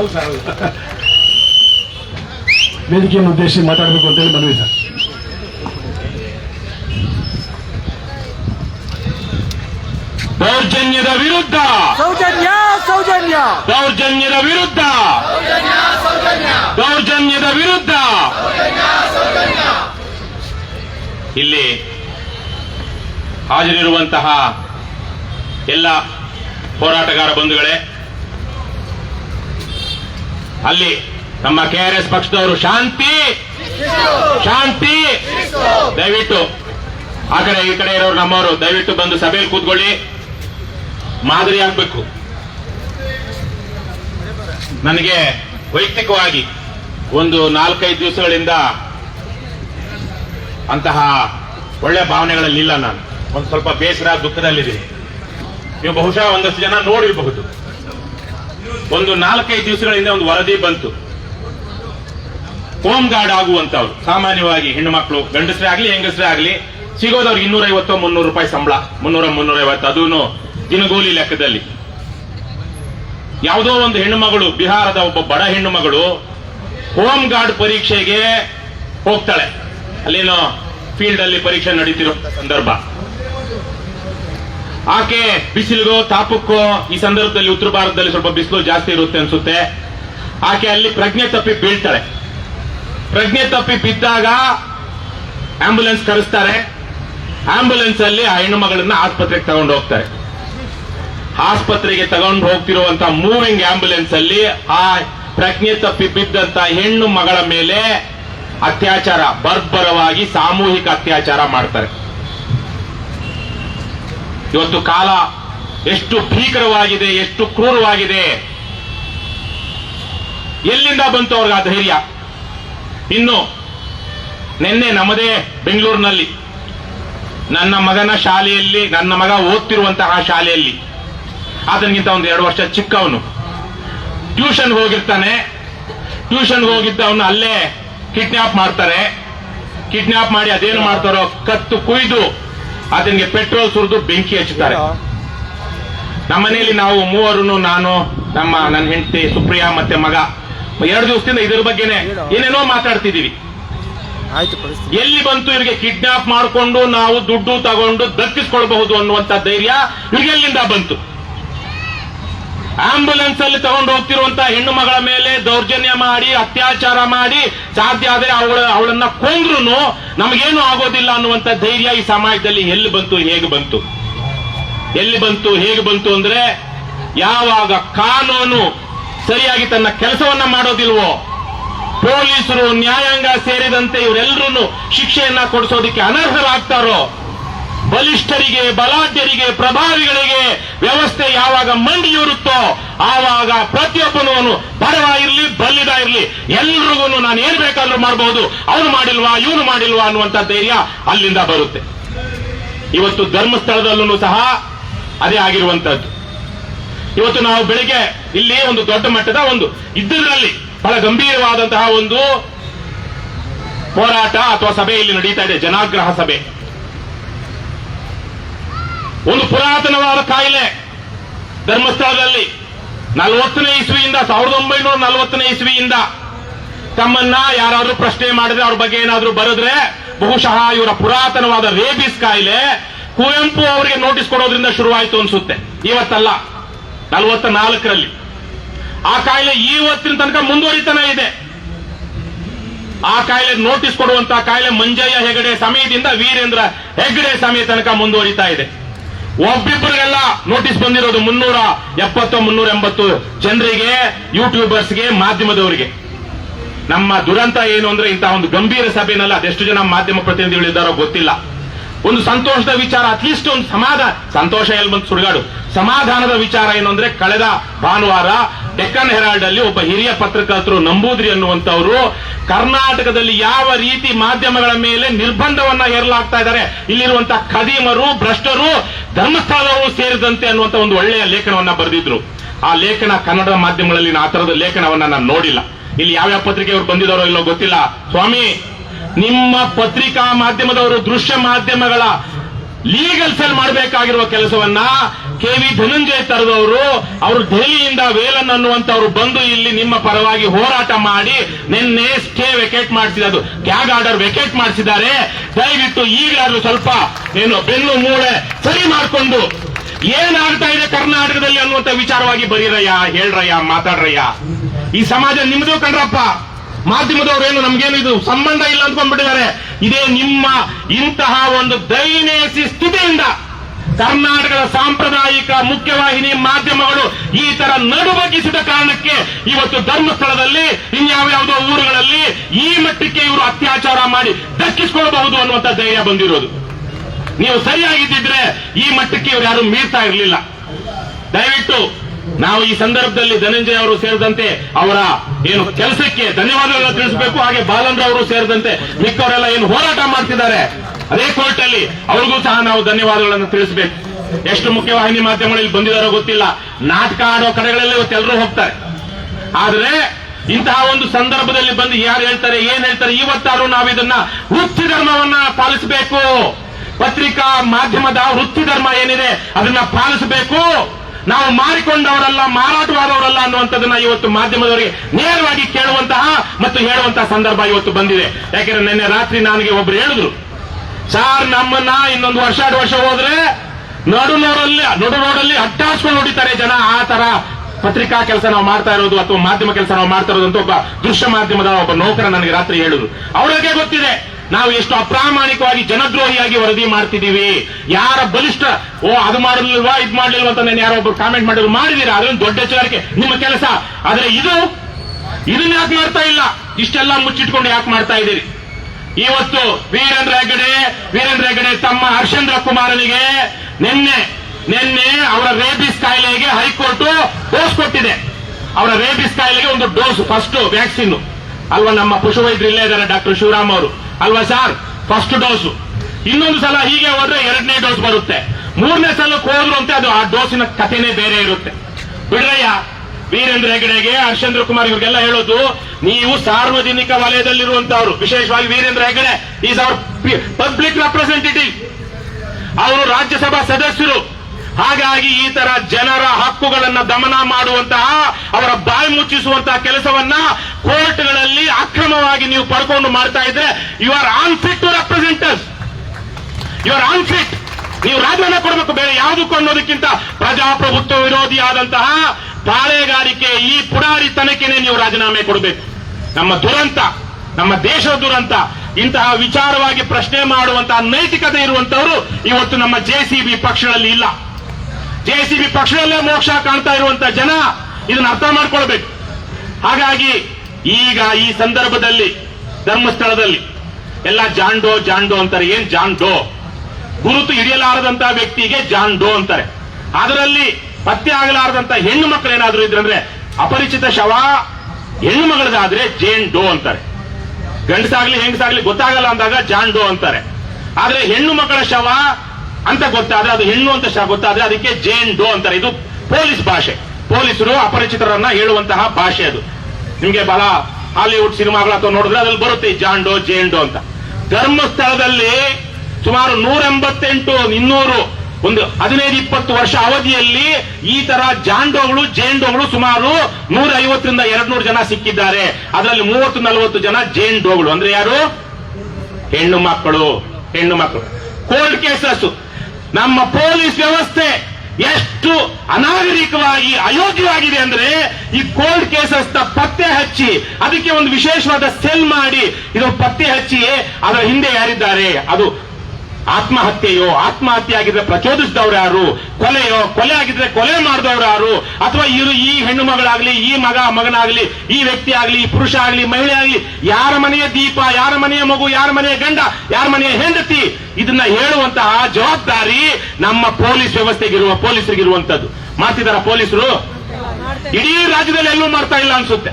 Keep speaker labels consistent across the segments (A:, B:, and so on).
A: ಹೌದು ಸರ್ ಹೌದು. ವೇದಿಕೆಯನ್ನು ಉದ್ದೇಶಿಸಿ ಮಾತಾಡಬೇಕು ಅಂತೇಳಿ ಮನವಿ ಸರ್.
B: ದೌರ್ಜನ್ಯದ ವಿರುದ್ಧ.
C: ಸೌಜನ್ಯ ಸೌಜನ್ಯ.
B: ದೌರ್ಜನ್ಯದ ವಿರುದ್ಧ. ದೌರ್ಜನ್ಯದ ವಿರುದ್ಧ. ಇಲ್ಲಿ ಹಾಜರಿರುವಂತಹ ಎಲ್ಲ ಹೋರಾಟಗಾರ ಬಂಧುಗಳೇ ಅಲ್ಲಿ ನಮ್ಮ ಕೆ ಆರ್ ಎಸ್ ಪಕ್ಷದವರು ಶಾಂತಿ ಶಾಂತಿ. ದಯವಿಟ್ಟು ಆ ಕಡೆ ಈ ಕಡೆ ಇರೋರು ನಮ್ಮವರು, ದಯವಿಟ್ಟು ಬಂದು ಸಭೆಯಲ್ಲಿ ಕೂತ್ಕೊಳ್ಳಿ. ಮಾದರಿ ಆಗ್ಬೇಕು. ನನಗೆ ವೈಯಕ್ತಿಕವಾಗಿ ಒಂದು ನಾಲ್ಕೈದು ದಿವಸಗಳಿಂದ ಅಂತಹ ಒಳ್ಳೆ ಭಾವನೆಗಳಲ್ಲಿಲ್ಲ ನಾನು. ಒಂದು ಸ್ವಲ್ಪ ಬೇಸರ, ದುಃಖದಲ್ಲಿದ್ದೀನಿ. ನೀವು ಬಹುಶಃ ಒಂದಷ್ಟು ಜನ ನೋಡಿರಬಹುದು. ಒಂದು ನಾಲ್ಕೈದು ದಿವಸಗಳಿಂದ ಒಂದು ವರದಿ ಬಂತು. ಹೋಮ್ ಗಾರ್ಡ್ ಆಗುವಂತವ್ರು ಸಾಮಾನ್ಯವಾಗಿ ಹೆಣ್ಣು ಮಕ್ಕಳು, ಗಂಡಸರೇ ಆಗಲಿ, ಹೆಂಗಸರೇ ಆಗಲಿ, ಸಿಗೋದವ್ರಿಗೆ ಇನ್ನೂರೈವತ್ತು ಮುನ್ನೂರು ರೂಪಾಯಿ ಸಂಬಳ. ಮುನ್ನೂರ, ಮುನ್ನೂರೈವತ್ತು ಅದೂ ದಿನಗೂಲಿ ಲೆಕ್ಕದಲ್ಲಿ. ಯಾವುದೋ ಒಂದು ಹೆಣ್ಣು ಮಗಳು, ಬಿಹಾರದ ಒಬ್ಬ ಬಡ ಹೆಣ್ಣು ಮಗಳು ಹೋಮ್ ಗಾರ್ಡ್ ಪರೀಕ್ಷೆಗೆ ಹೋಗ್ತಾಳೆ. ಅಲ್ಲೇನೋ ಫೀಲ್ಡ್ ಅಲ್ಲಿ ಪರೀಕ್ಷೆ ನಡೀತಿರೋ ಸಂದರ್ಭ. ಆಕೆ ಬಿಸಿಲಿಗೋ, ತಾಪಕ್ಕೋ, ಈ ಸಂದರ್ಭದಲ್ಲಿ ಉತ್ತರ ಭಾರತದಲ್ಲಿ ಸ್ವಲ್ಪ ಬಿಸಿಲು ಜಾಸ್ತಿ ಇರುತ್ತೆ ಅನ್ಸುತ್ತೆ. ಆಕೆ ಅಲ್ಲಿ ಪ್ರಜ್ಞೆ ತಪ್ಪಿ ಬೀಳ್ತಾಳೆ. ಪ್ರಜ್ಞೆ ತಪ್ಪಿ ಬಿದ್ದಾಗ ಆಂಬ್ಯುಲೆನ್ಸ್ ಕರೆಸ್ತಾರೆ. ಆಂಬ್ಯುಲೆನ್ಸ್ ಅಲ್ಲಿ ಆ ಹೆಣ್ಣು ಮಗಳನ್ನ ಆಸ್ಪತ್ರೆಗೆ ತಗೊಂಡು ಹೋಗ್ತಾರೆ. ಆಸ್ಪತ್ರೆಗೆ ತಗೊಂಡು ಹೋಗ್ತಿರುವಂತ ಮೂವಿಂಗ್ ಆಂಬ್ಯುಲೆನ್ಸ್ ಅಲ್ಲಿ ಆ ಪ್ರಜ್ಞೆ ತಪ್ಪಿ ಬಿದ್ದಂತ ಹೆಣ್ಣು ಮಗಳ ಮೇಲೆ ಅತ್ಯಾಚಾರ, ಬರ್ಬರವಾಗಿ ಸಾಮೂಹಿಕ ಅತ್ಯಾಚಾರ ಮಾಡ್ತಾರೆ. ಇವತ್ತು ಕಾಲ ಎಷ್ಟು ಭೀಕರವಾಗಿದೆ, ಎಷ್ಟು ಕ್ರೂರವಾಗಿದೆ. ಎಲ್ಲಿಂದ ಬಂತು ಅವ್ರಿಗೆ ಆ ಧೈರ್ಯ? ಇನ್ನು ನಿನ್ನೆ ನಮ್ಮದೇ ಬೆಂಗಳೂರಿನಲ್ಲಿ, ನನ್ನ ಮಗನ ಶಾಲೆಯಲ್ಲಿ, ನನ್ನ ಮಗ ಓದ್ತಿರುವಂತಹ ಶಾಲೆಯಲ್ಲಿ, ಆತನಿಗಿಂತ ಒಂದು ಎರಡು ವರ್ಷ ಚಿಕ್ಕವನು. ಟ್ಯೂಷನ್ ಹೋಗಿರ್ತಾನೆ. ಟ್ಯೂಷನ್ ಹೋಗಿದ್ದ ಅವನು ಅಲ್ಲೇ ಕಿಡ್ನಾಪ್ ಮಾಡ್ತಾರೆ. ಕಿಡ್ನಾಪ್ ಮಾಡಿ ಅದೇನು ಮಾಡ್ತಾರೋ ಕತ್ತು ಕುಯ್ದು ಆತನಿಗೆ ಪೆಟ್ರೋಲ್ ಸುರಿದು ಬೆಂಕಿ ಹಚ್ಚುತ್ತಾರೆ. ನಮ್ಮ ಮನೆಯಲ್ಲಿ ನಾವು ಮೂವರು ನಾನು ನಮ್ಮ ನನ್ನ ಹೆಂಡತಿ ಸುಪ್ರಿಯಾ ಮತ್ತೆ ಮಗ. ಎರಡು ದಿವಸದಿಂದ ಇದ್ರ ಬಗ್ಗೆನೆ ಏನೇನೋ
C: ಪರಿಸ್ಥಿತಿ.
B: ಎಲ್ಲಿ ಬಂತು ಇವರಿಗೆ ಕಿಡ್ನಾಪ್ ಮಾಡಿಕೊಂಡು ನಾವು ದುಡ್ಡು ತಗೊಂಡು ದಕ್ಕಿಸ್ಕೊಳ್ಬಹುದು ಅನ್ನುವಂತ ಧೈರ್ಯ ಇವರಿಗೆಲ್ಲಿಂದ ಬಂತು? ಆಂಬ್ಯುಲೆನ್ಸ್ ಅಲ್ಲಿ ತಗೊಂಡು ಹೋಗ್ತಿರುವಂತ ಹೆಣ್ಣು ಮಗಳ ಮೇಲೆ ದೌರ್ಜನ್ಯ ಮಾಡಿ, ಅತ್ಯಾಚಾರ ಮಾಡಿ, ಸಾಧ್ಯ ಆದರೆ ಅವಳ, ಅವಳನ್ನ ಕೊಂದ್ರು ನಮಗೇನು ಆಗೋದಿಲ್ಲ ಅನ್ನುವಂತ ಧೈರ್ಯ ಈ ಸಮಾಜದಲ್ಲಿ ಎಲ್ಲಿ ಬಂತು, ಹೇಗೆ ಬಂತು? ಎಲ್ಲಿ ಬಂತು, ಹೇಗೆ ಬಂತು ಅಂದ್ರೆ ಯಾವಾಗ ಕಾನೂನು ಸರಿಯಾಗಿ ತನ್ನ ಕೆಲಸವನ್ನ ಮಾಡೋದಿಲ್ವೋ, ಪೊಲೀಸರು, ನ್ಯಾಯಾಂಗ ಸೇರಿದಂತೆ ಇವರೆಲ್ಲರೂ ಶಿಕ್ಷೆಯನ್ನ ಕೊಡಿಸೋದಕ್ಕೆ ಅನರ್ಹರಾಗ್ತಾರೋ ಬಲಿಷ್ಠರಿಗೆ, ಬಲಾಢ್ಯರಿಗೆ, ಪ್ರಭಾವಿಗಳಿಗೆ ವ್ಯವಸ್ಥೆ ಯಾವಾಗ ಮಂಡಿಯೂರುತ್ತೋ ಆವಾಗ ಪ್ರತಿಯೊಬ್ಬನವನು ಬಡವ ಇರಲಿ, ಬಲ್ಲಿದ ಇರಲಿ. ಎಲ್ರಿಗೂ ನಾನು ಏನ್ ಬೇಕಾದ್ರೂ ಮಾಡಬಹುದು ಅವನು ಮಾಡಿಲ್ವಾ, ಇವನು ಮಾಡಿಲ್ವಾ ಅನ್ನುವಂತ ಧೈರ್ಯ ಅಲ್ಲಿಂದ ಬರುತ್ತೆ. ಇವತ್ತು ಧರ್ಮಸ್ಥಳದಲ್ಲೂ ಸಹ ಅದೇ ಆಗಿರುವಂತದ್ದು ಇವತ್ತು ನಾವು ಬೆಳಿಗ್ಗೆ ಇಲ್ಲಿ ಒಂದು ದೊಡ್ಡ ಮಟ್ಟದ ಒಂದು ಇದ್ದರಲ್ಲಿ ಬಹಳ ಗಂಭೀರವಾದಂತಹ ಒಂದು ಹೋರಾಟ ಅಥವಾ ಸಭೆ ಇಲ್ಲಿ ನಡೀತಾ ಇದೆ, ಜನಾಗ್ರಹ ಸಭೆ. ಒಂದು ಪುರಾತನವಾದ ಕಾಯಿಲೆ ಧರ್ಮಸ್ಥಳದಲ್ಲಿ ನಲವತ್ತನೇ ಇಸ್ವಿಯಿಂದ, ಸಾವಿರದ ಒಂಬೈನೂರ ನಲವತ್ತನೇ ಇಸ್ವಿಯಿಂದ ತಮ್ಮನ್ನ ಯಾರಾದ್ರೂ ಪ್ರಶ್ನೆ ಮಾಡಿದ್ರೆ ಅವ್ರ ಬಗ್ಗೆ ಏನಾದ್ರೂ ಬರೆದ್ರೆ ಬಹುಶಃ ಇವರ ಪುರಾತನವಾದ ರೇಬಿಸ್ ಕಾಯಿಲೆ ಕುವೆಂಪು ಅವರಿಗೆ ನೋಟಿಸ್ ಕೊಡೋದ್ರಿಂದ ಶುರುವಾಯಿತು ಅನ್ಸುತ್ತೆ. ಇವತ್ತಲ್ಲ ನಲವತ್ತ ನಾಲ್ಕರಲ್ಲಿ ಆ ಕಾಯಿಲೆ ಇವತ್ತಿನ ತನಕ ಮುಂದುವರಿತಾನೆ ಇದೆ. ಆ ಕಾಯಿಲೆ ನೋಟಿಸ್ ಕೊಡುವಂತಹ ಕಾಯಿಲೆ ಮಂಜಯ್ಯ ಹೆಗಡೆ ಸಮಯದಿಂದ ವೀರೇಂದ್ರ ಹೆಗಡೆ ಸಮಯ ತನಕ ಮುಂದುವರಿತಾ ಇದೆ. ಒಬ್ಬಿಬ್ಬರಿಗೆಲ್ಲ ನೋಟಿಸ್ ಬಂದಿರೋದು ಮುನ್ನೂರ ಎಪ್ಪತ್ತು, ಮುನ್ನೂರ ಎಂಬತ್ತು ಜನರಿಗೆ ಯೂಟ್ಯೂಬರ್ಸ್ಗೆ ಮಾಧ್ಯಮದವರಿಗೆ. ನಮ್ಮ ದುರಂತ ಏನು ಅಂದ್ರೆ ಇಂತಹ ಒಂದು ಗಂಭೀರ ಸಭೆನಲ್ಲಿ, ಅದೆಷ್ಟು ಜನ ಮಾಧ್ಯಮ ಪ್ರತಿನಿಧಿಗಳಿದ್ದಾರೋ ಗೊತ್ತಿಲ್ಲ. ಒಂದು ಸಂತೋಷದ ವಿಚಾರ ಅಟ್ಲೀಸ್ಟ್ ಒಂದು ಸಮಾಧಾನ. ಸಂತೋಷ ಎಲ್ಲಿ ಬಂತು ಸುಡುಗಾಡು? ಸಮಾಧಾನದ ವಿಚಾರ ಏನು ಅಂದ್ರೆ, ಕಳೆದ ಭಾನುವಾರ ಡೆಕ್ಕನ್ ಹೆರಾಲ್ಡ್ ಅಲ್ಲಿ ಒಬ್ಬ ಹಿರಿಯ ಪತ್ರಕರ್ತರು ನಂಬೂದ್ರಿ ಅನ್ನುವಂತವರು ಕರ್ನಾಟಕದಲ್ಲಿ ಯಾವ ರೀತಿ ಮಾಧ್ಯಮಗಳ ಮೇಲೆ ನಿರ್ಬಂಧವನ್ನ ಹೇರಲಾಗ್ತಾ ಇದ್ದಾರೆ. ಇಲ್ಲಿರುವಂತಹ ಖದೀಮರು, ಭ್ರಷ್ಟರು ಧರ್ಮಸ್ಥಳವು ಸೇರಿದಂತೆ ಅನ್ನುವಂತ ಒಂದು ಒಳ್ಳೆಯ ಲೇಖನವನ್ನ ಬರೆದಿದ್ರು. ಆ ಲೇಖನ ಕನ್ನಡ ಮಾಧ್ಯಮಗಳಲ್ಲಿ ಆ ತರದ ಲೇಖನವನ್ನ ನಾನು ನೋಡಿಲ್ಲ. ಇಲ್ಲಿ ಯಾವ್ಯಾವ ಪತ್ರಿಕೆಯವರು ಬಂದಿದ್ದಾರೋ ಇಲ್ಲೋ ಗೊತ್ತಿಲ್ಲ. ಸ್ವಾಮಿ, ನಿಮ್ಮ ಪತ್ರಿಕಾ ಮಾಧ್ಯಮದವರು ದೃಶ್ಯ ಮಾಧ್ಯಮಗಳ ಲೀಗಲ್ ಸೆಲ್ ಮಾಡಬೇಕಾಗಿರುವ ಕೆಲಸವನ್ನ ಕೆ ವಿ ಧನಂಜಯ ತರದವರು ಅವರು ದೆಹಲಿಯಿಂದ ವೇಲನ್ ಅನ್ನುವಂತವ್ರು ಬಂದು ಇಲ್ಲಿ ನಿಮ್ಮ ಪರವಾಗಿ ಹೋರಾಟ ಮಾಡಿ ನಿನ್ನೆ ಸ್ಟೇ ವೆಕೇಟ್ ಮಾಡಿಸಿದ ಗ್ಯಾಗ್ ಆರ್ಡರ್ ವೆಕೇಟ್ ಮಾಡಿಸಿದ್ದಾರೆ. ದಯವಿಟ್ಟು ಈಗಲಾದ್ರೂ ಸ್ವಲ್ಪ ಏನು ಬೆನ್ನು ಮೂಳೆ ಸರಿ ಮಾಡಿಕೊಂಡು ಏನಾಗ್ತಾ ಇದೆ ಕರ್ನಾಟಕದಲ್ಲಿ ಅನ್ನುವಂತ ವಿಚಾರವಾಗಿ ಬರೀರಯ್ಯ, ಹೇಳ್ರಯ್ಯ, ಮಾತಾಡ್ರಯ್ಯ. ಈ ಸಮಾಜ ನಿಮ್ಮದು ಕಣ್ರಪ್ಪ. ಮಾಧ್ಯಮದವರೇನು ನಮ್ಗೇನು ಇದು ಸಂಬಂಧ ಇಲ್ಲ ಅಂದ್ಕೊಂಡ್ಬಿಟ್ಟಿದ್ದಾರೆ. ಇದೇ ನಿಮ್ಮ ಇಂತಹ ಒಂದು ದೈನೇಸಿ ಸ್ಥಿತಿಯಿಂದ ಕರ್ನಾಟಕದ ಸಾಂಪ್ರದಾಯಿಕ ಮುಖ್ಯವಾಹಿನಿ ಮಾಧ್ಯಮಗಳು ಈ ತರ ನಡುಬಗ್ಗಿಸಿದ ಕಾರಣಕ್ಕೆ ಇವತ್ತು ಧರ್ಮಸ್ಥಳದಲ್ಲಿ ಇನ್ಯಾವ ಯಾವುದೋ ಊರುಗಳಲ್ಲಿ ಈ ಮಟ್ಟಕ್ಕೆ ಇವರು ಅತ್ಯಾಚಾರ ಮಾಡಿ ದಕ್ಕಿಸಿಕೊಳ್ಳಬಹುದು ಅನ್ನುವಂತ ಧೈರ್ಯ ಬಂದಿರೋದು. ನೀವು ಸರಿಯಾಗಿದ್ದಿದ್ರೆ ಈ ಮಟ್ಟಕ್ಕೆ ಇವರು ಯಾರು ಮೀರ್ತಾ ಇರಲಿಲ್ಲ. ದಯವಿಟ್ಟು ನಾವು ಈ ಸಂದರ್ಭದಲ್ಲಿ ಧನಂಜಯ ಅವರು ಸೇರಿದಂತೆ ಅವರ ಏನು ಕೆಲಸಕ್ಕೆ ಧನ್ಯವಾದಗಳನ್ನ ತಿಳಿಸಬೇಕು, ಹಾಗೆ ಬಾಲಂದ್ರ ಅವರು ಸೇರಿದಂತೆ ಮಿಕ್ಕವರೆಲ್ಲ ಏನು ಹೋರಾಟ ಮಾಡ್ತಿದ್ದಾರೆ. ಅದೇ ಕೋರ್ಟ್ ಅಲ್ಲಿ ಅವ್ರಿಗೂ ಸಹ ನಾವು ಧನ್ಯವಾದಗಳನ್ನು ತಿಳಿಸಬೇಕು. ಎಷ್ಟು ಮುಖ್ಯವಾಹಿನಿ ಮಾಧ್ಯಮಗಳಲ್ಲಿ ಬಂದಿದಾರೋ ಗೊತ್ತಿಲ್ಲ. ನಾಟಕ ಆಡೋ ಕಡೆಗಳಲ್ಲಿ ಇವತ್ತೆಲ್ಲರೂ ಹೋಗ್ತಾರೆ. ಆದ್ರೆ ಇಂತಹ ಒಂದು ಸಂದರ್ಭದಲ್ಲಿ ಬಂದು ಯಾರು ಹೇಳ್ತಾರೆ, ಏನ್ ಹೇಳ್ತಾರೆ ಇವತ್ತಾರು ನಾವು ಇದನ್ನ ವೃತ್ತಿ ಧರ್ಮವನ್ನ ಪಾಲಿಸಬೇಕು. ಪತ್ರಿಕಾ ಮಾಧ್ಯಮದ ವೃತ್ತಿ ಧರ್ಮ ಏನಿದೆ, ಅದನ್ನ ಪಾಲಿಸಬೇಕು. ನಾವು ಮಾರಿಕೊಂಡವರಲ್ಲ, ಮಾರಾಟವಾದವರಲ್ಲ ಅನ್ನುವಂಥದ್ದನ್ನ ಇವತ್ತು ಮಾಧ್ಯಮದವರಿಗೆ ನೇರವಾಗಿ ಕೇಳುವಂತಹ ಮತ್ತು ಹೇಳುವಂತಹ ಸಂದರ್ಭ ಇವತ್ತು ಬಂದಿದೆ. ಯಾಕೆಂದ್ರೆ ನಿನ್ನೆ ರಾತ್ರಿ ನನಗೆ ಒಬ್ರು ಹೇಳಿದ್ರು ಸಾರ್ ನಮ್ಮನ್ನ ಇನ್ನೊಂದು ವರ್ಷ, ಎರಡು ವರ್ಷ ಹೋದ್ರೆ ನಡು ನೋಡಲ್ಲಿ ನಡು ನೋಡಲ್ಲಿ ಅಟ್ಟಾಡ್ಸ್ಕೊಂಡು ಹೊಡಿತಾರೆ ಜನ. ಆ ತರ ಪತ್ರಿಕಾ ಕೆಲಸ ನಾವು ಮಾಡ್ತಾ ಇರೋದು ಅಥವಾ ಮಾಧ್ಯಮ ಕೆಲಸ ನಾವು ಮಾಡ್ತಾ ಇರೋದು ಅಂತ ಒಬ್ಬ ದೃಶ್ಯ ಮಾಧ್ಯಮದ ಒಬ್ಬ ನೌಕರ ನನಗೆ ರಾತ್ರಿ ಹೇಳುದು ಅವ್ರಿಗೆ ಗೊತ್ತಿದೆ, ನಾವು ಎಷ್ಟು ಅಪ್ರಾಮಾಣಿಕವಾಗಿ ಜನದ್ರೋಹಿಯಾಗಿ ವರದಿ ಮಾಡ್ತಿದೀವಿ ಯಾರ ಬಲಿಷ್ಠ, ಓ, ಅದು ಮಾಡಲಿಲ್ವಾ, ಇದು ಮಾಡ್ಲಿಲ್ವಾ ಅಂತ ನಾನು ಯಾರೋ ಒಬ್ರು ಕಾಮೆಂಟ್ ಮಾಡಿದ್ರು, ಮಾಡಿದೀರಾ? ಅದೊಂದು ದೊಡ್ಡ ಎಚ್ಚರಿಕೆ, ನಿಮ್ಮ ಕೆಲಸ. ಆದ್ರೆ ಇದು, ಇದನ್ನ ಯಾಕೆ ಮಾಡ್ತಾ ಇಲ್ಲ? ಇಷ್ಟೆಲ್ಲ ಮುಚ್ಚಿಟ್ಕೊಂಡು ಯಾಕೆ ಮಾಡ್ತಾ ಇದ್ದೀರಿ? ಇವತ್ತು ವೀರೇಂದ್ರ ಹೆಗಡೆ ವೀರೇಂದ್ರ ಹೆಗಡೆ ತಮ್ಮ ಹರ್ಷೇಂದ್ರ ಕುಮಾರನಿಗೆ ನಿನ್ನೆ ನಿನ್ನೆ ಅವರ ರೇಬಿಸ್ ಕಾಯಿಲೆಗೆ ಹೈಕೋರ್ಟ್ ಡೋಸ್ ಕೊಟ್ಟಿದೆ. ಅವರ ರೇಬಿಸ್ ಕಾಯಿಲೆಗೆ ಒಂದು ಡೋಸ್ ಫಸ್ಟ್ ವ್ಯಾಕ್ಸಿನ್ ಅಲ್ವಾ ನಮ್ಮ ಪಶುವೈದ್ಯರು ಇಲ್ಲೇ ಇದ್ದಾರೆ, ಡಾಕ್ಟರ್ ಶಿವರಾಮ್ ಅವರು. ಅಲ್ವಾ ಸರ್? ಫಸ್ಟ್ ಡೋಸ್ ಇನ್ನೊಂದು ಸಲ ಹೀಗೆ ಹೋದ್ರೆ ಎರಡನೇ ಡೋಸ್ ಬರುತ್ತೆ. ಮೂರನೇ ಸಲಕ್ಕೆ ಹೋದ್ರು ಅಂತ ಅದು ಆ ಡೋಸಿನ ಕಥೆನೇ ಬೇರೆ ಇರುತ್ತೆ. ಬಿಡ್ರಯ್ಯ ವೀರೇಂದ್ರ ಹೆಗಡೆಗೆ ಹರ್ಷೇಂದ್ರ ಕುಮಾರ್ ಇವ್ರಿಗೆಲ್ಲ ಹೇಳೋದು, ನೀವು ಸಾರ್ವಜನಿಕ ವಲಯದಲ್ಲಿರುವಂತವ್ರು, ವಿಶೇಷವಾಗಿ Virendra Hegde is our public representative ಅವರು ರಾಜ್ಯಸಭಾ ಸದಸ್ಯರು. ಹಾಗಾಗಿ ಈ ತರ ಜನರ ಹಕ್ಕುಗಳನ್ನ ದಮನ ಮಾಡುವಂತಹ, ಅವರ ಬಾಯಿ ಮುಚ್ಚಿಸುವಂತಹ ಕೆಲಸವನ್ನ ಕೋರ್ಟ್ಗಳಲ್ಲಿ ಅಕ್ರಮವಾಗಿ ನೀವು ಪಡ್ಕೊಂಡು ಮಾಡ್ತಾ ಇದ್ರೆ you are unfit to represent us you are unfit ನೀವು ರಾಜೀನಾಮೆ ಕೊಡಬೇಕು, ಬೇರೆ ಯಾವುದಕ್ಕೂ ಅನ್ನೋದಕ್ಕಿಂತ ಪ್ರಜಾಪ್ರಭುತ್ವ ವಿರೋಧಿಯಾದಂತಹ ಪಾಳೆಗಾರಿಕೆ ಈ ಪುಡಾರಿತನಕ್ಕೆ ನೀವು ರಾಜೀನಾಮೆ ಕೊಡಬೇಕು. ನಮ್ಮ ದುರಂತ, ನಮ್ಮ ದೇಶದ ದುರಂತ, ಇಂತಹ ವಿಚಾರವಾಗಿ ಪ್ರಶ್ನೆ ಮಾಡುವಂತಹ ನೈತಿಕತೆ ಇರುವಂತವರು ಇವತ್ತು ನಮ್ಮ ಜೆಸಿಬಿ ಪಕ್ಷಗಳಲ್ಲಿ ಇಲ್ಲ. ಜೆಸಿಬಿ ಪಕ್ಷದಲ್ಲೇ ಮೋಕ್ಷ ಕಾಣ್ತಾ ಇರುವಂತಹ ಜನ ಇದನ್ನ ಅರ್ಥ ಮಾಡ್ಕೊಳ್ಬೇಕು. ಹಾಗಾಗಿ ಈಗ ಈ ಸಂದರ್ಭದಲ್ಲಿ, ಧರ್ಮಸ್ಥಳದಲ್ಲಿ ಎಲ್ಲ ಜಾಂಡೋ ಜಾಂಡೋ ಅಂತಾರೆ. ಏನ್ ಜಾಂಡೋ? ಗುರುತು ಹಿಡಿಯಲಾರದಂತಹ ವ್ಯಕ್ತಿಗೆ ಜಾಂಡೋ ಅಂತಾರೆ. ಅದರಲ್ಲಿ ಪತ್ತೆ ಆಗಲಾರದಂತ ಹೆಣ್ಣು ಮಕ್ಕಳು ಏನಾದ್ರೂ ಇದ್ರಂದ್ರೆ ಅಪರಿಚಿತ ಶವ ಹೆಣ್ಣು ಮಗಳದಾದ್ರೆ ಜೇನ್ ಡೋ ಅಂತಾರೆ. ಗಂಡಸಾಗ್ಲಿ ಹೆಂಗಸಾಗ್ಲಿ ಗೊತ್ತಾಗಲ್ಲ ಅಂದಾಗ ಜಾನ್ ಡೋ ಅಂತಾರೆ. ಆದ್ರೆ ಹೆಣ್ಣು ಮಕ್ಕಳ ಶವ ಅಂತ ಗೊತ್ತಾದ್ರೆ, ಅದು ಹೆಣ್ಣು ಅಂತ ಗೊತ್ತಾದ್ರೆ ಅದಕ್ಕೆ ಜೇನ್ ಡೋ ಅಂತಾರೆ. ಇದು ಪೊಲೀಸ್ ಭಾಷೆ. ಪೊಲೀಸರು ಅಪರಿಚಿತರನ್ನ ಹೇಳುವಂತಹ ಭಾಷೆ ಅದು. ನಿಮ್ಗೆ ಬಹಳ ಹಾಲಿವುಡ್ ಸಿನಿಮಾಗಳು ಅಥವಾ ನೋಡಿದ್ರೆ ಅದ್ರಲ್ಲಿ ಬರುತ್ತೆ ಜಾನ್ ಡೋ, ಜೇನ್ ಡೋ ಅಂತ. ಧರ್ಮಸ್ಥಳದಲ್ಲಿ ಸುಮಾರು ನೂರ ಎಂಬತ್ತೆಂಟು ಇನ್ನೂರು ಒಂದು ಹದಿನೈದು, ಇಪ್ಪತ್ತು ವರ್ಷ ಅವಧಿಯಲ್ಲಿ ಈ ತರ ಜಾಂಡೋಗಳು, ಜೇಂಡೋಗಳು ಸುಮಾರು ನೂರ ಐವತ್ತರಿಂದ ಎರಡ್ ಜನ ಸಿಕ್ಕಿದ್ದಾರೆ. ಅದರಲ್ಲಿ ಮೂವತ್ತು, ನಲವತ್ತು ಜನ ಜೇಂಡೋಗಳು. ಅಂದ್ರೆ ಯಾರು? ಹೆಣ್ಣು ಮಕ್ಕಳು ಹೆಣ್ಣು ಮಕ್ಕಳು. ಕೋಲ್ಡ್ ಕೇಸಸ್ ನಮ್ಮ ಪೊಲೀಸ್ ವ್ಯವಸ್ಥೆ ಎಷ್ಟು ಅನಾಗರಿಕವಾಗಿ, ಅಯೋಗ್ಯವಾಗಿದೆ ಅಂದ್ರೆ ಈ ಕೋಲ್ಡ್ ಕೇಸಸ್ ಪತ್ತೆ ಹಚ್ಚಿ, ಅದಕ್ಕೆ ಒಂದು ವಿಶೇಷವಾದ ಸೆಲ್ ಮಾಡಿ ಇದು ಪತ್ತೆ ಹಚ್ಚಿ ಅದರ ಹಿಂದೆ ಯಾರಿದ್ದಾರೆ? ಅದು ಆತ್ಮಹತ್ಯೆಯೋ ಆತ್ಮಹತ್ಯೆ ಆಗಿದ್ರೆ ಪ್ರಚೋದಿಸಿದವ್ರು ಯಾರು? ಕೊಲೆಯೋ, ಕೊಲೆ ಆಗಿದ್ರೆ ಕೊಲೆ ಮಾಡಿದವ್ರು ಯಾರು? ಅಥವಾ ಇವರು ಈ ಹೆಣ್ಣು ಮಗಳಾಗ್ಲಿ, ಈ ಮಗ ಮಗನಾಗ್ಲಿ, ಈ ವ್ಯಕ್ತಿ ಆಗ್ಲಿ, ಈ ಪುರುಷ ಆಗ್ಲಿ, ಮಹಿಳೆ ಆಗ್ಲಿ, ಯಾರ ಮನೆಯ ದೀಪ, ಯಾರ ಮನೆಯ ಮಗು, ಯಾರ ಮನೆಯ ಗಂಡ, ಯಾರ ಮನೆಯ ಹೆಂಡತಿ? ಇದನ್ನ ಹೇಳುವಂತಹ ಜವಾಬ್ದಾರಿ ನಮ್ಮ ಪೊಲೀಸ್ ವ್ಯವಸ್ಥೆಗಿರುವ ಪೊಲೀಸರಿಗಿರುವಂತದ್ದು ಮಾಡ್ತಿದಾರ ಪೊಲೀಸರು? ಇಡೀ ರಾಜ್ಯದಲ್ಲಿ ಎಲ್ಲೂ ಮಾಡ್ತಾ ಇಲ್ಲ ಅನ್ಸುತ್ತೆ.